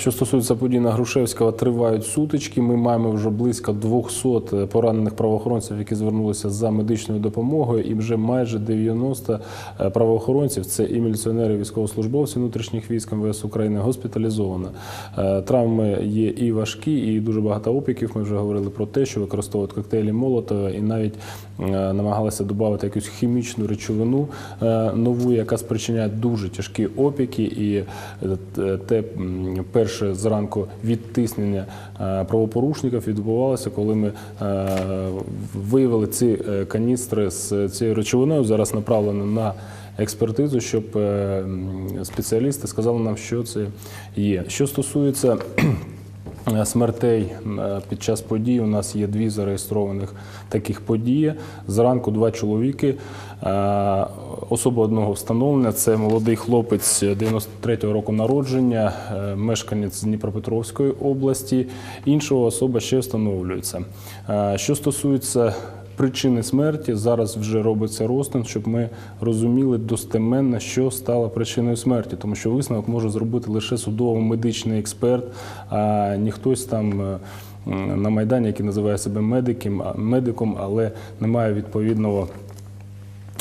Що стосується подій на Грушевського, тривають сутички. Ми маємо вже близько 200 поранених правоохоронців, які звернулися за медичною допомогою, і вже майже 90 правоохоронців, це і міліціонери, і військовослужбовці внутрішніх військ МВС України, госпіталізовано. Е, Травми є і важкі, і дуже багато опіків. Ми вже говорили про те, що використовують коктейлі Молотова і навіть е, намагалися додати якусь хімічну речовину е, нову, яка спричиняє дуже тяжкі опіки. І е, те м, перше зранку відтиснення е, правопорушників відбувалося, коли ми е, виявили ці е, каністри з цією речовиною. Зараз направлено на експертизу, щоб спеціалісти сказали нам, що це є. Що стосується Смертей е, під час подій у нас є дві зареєстрованих таких події. Зранку два чоловіки. Е, Особа одного встановлення це молодий хлопець 93-го року народження, е, мешканець Дніпропетровської області. Іншого особа ще встановлюється. Е, Що стосується Причини смерті зараз вже робиться розтин, щоб ми розуміли достеменно, що стало причиною смерті, тому що висновок може зробити лише судово-медичний експерт, а не хтось там е, на майдані, який називає себе медиком, медиком, але не має відповідного.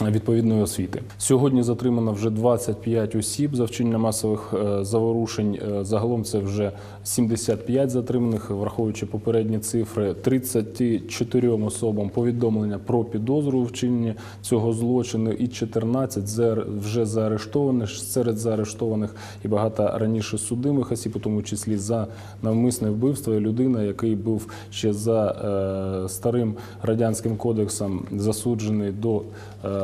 Відповідної освіти сьогодні затримано вже 25 осіб за вчинення масових е, заворушень. Е, Загалом це вже 75 затриманих, враховуючи попередні цифри. 34 особам повідомлення про підозру у вчиненні цього злочину, і 14 зар- вже заарештованих серед заарештованих і багато раніше судимих осіб, у тому числі за навмисне вбивство. І людина, який був ще за е, старим радянським кодексом засуджений до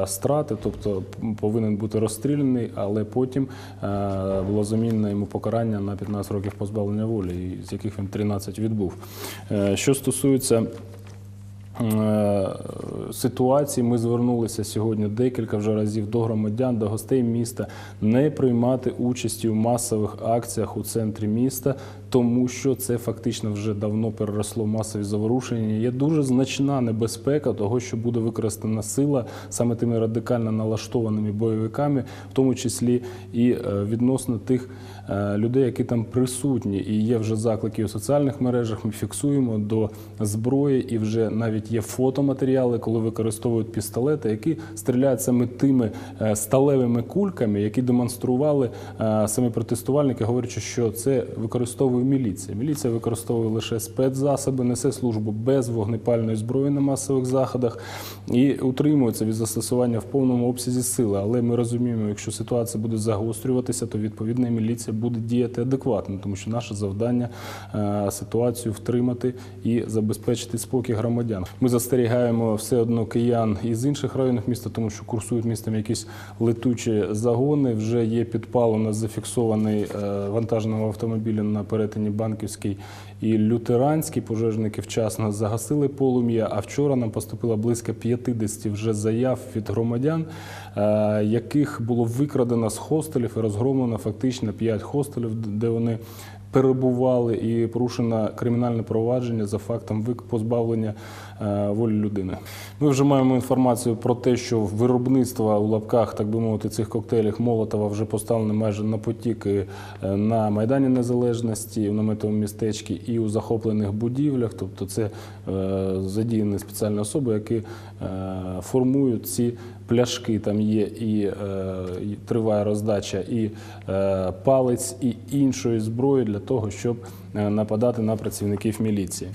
страти, тобто повинен бути розстріляний, але потім е, було замінено йому покарання на 15 років позбавлення волі, з яких він 13 відбув. Е, Що стосується е, ситуації, ми звернулися сьогодні декілька вже разів до громадян, до гостей міста не приймати участі у масових акціях у центрі міста, тому що це фактично вже давно переросло масові заворушення. Є дуже значна небезпека того, що буде використана сила саме тими радикально налаштованими бойовиками, в тому числі і е, відносно тих е, людей, які там присутні. І є вже заклики у соціальних мережах. Ми фіксуємо до зброї, і вже навіть є фотоматеріали, коли використовують пістолети, які стріляють саме тими е, сталевими кульками, які демонстрували самі протестувальники, говорячи, що це використовує міліція. Міліція використовує лише спецзасоби, несе службу без вогнепальної зброї на масових заходах і утримується від застосування в повному обсязі сили. Але ми розуміємо, якщо ситуація буде загострюватися, то відповідна міліція буде діяти адекватно, тому що наше завдання е, ситуацію втримати і забезпечити спокій громадян. Ми застерігаємо все одно киян із інших районів міста, тому що курсують містом якісь летучі загони. Вже є підпал у нас зафіксований е, вантажного автомобіля на перетині Банківський і Лютеранський. Пожежники вчасно загасили полум'я. А вчора нам поступило близько 50 вже заяв від громадян, е, яких було викрадено з хостелів і розгромлено фактично 5 хостелів, де вони перебували і порушено кримінальне провадження за фактом позбавлення е, волі людини. Ми вже маємо інформацію про те, що виробництво у лапках, так би мовити, цих коктейлів Молотова вже поставлено майже на потік е, на Майдані Незалежності, в наметовому містечці і у захоплених будівлях. Тобто це е, задіяні спеціальні особи, які формують ці пляшки. Там є і, триває роздача і палець, і іншої зброї для того, щоб е, нападати на працівників міліції.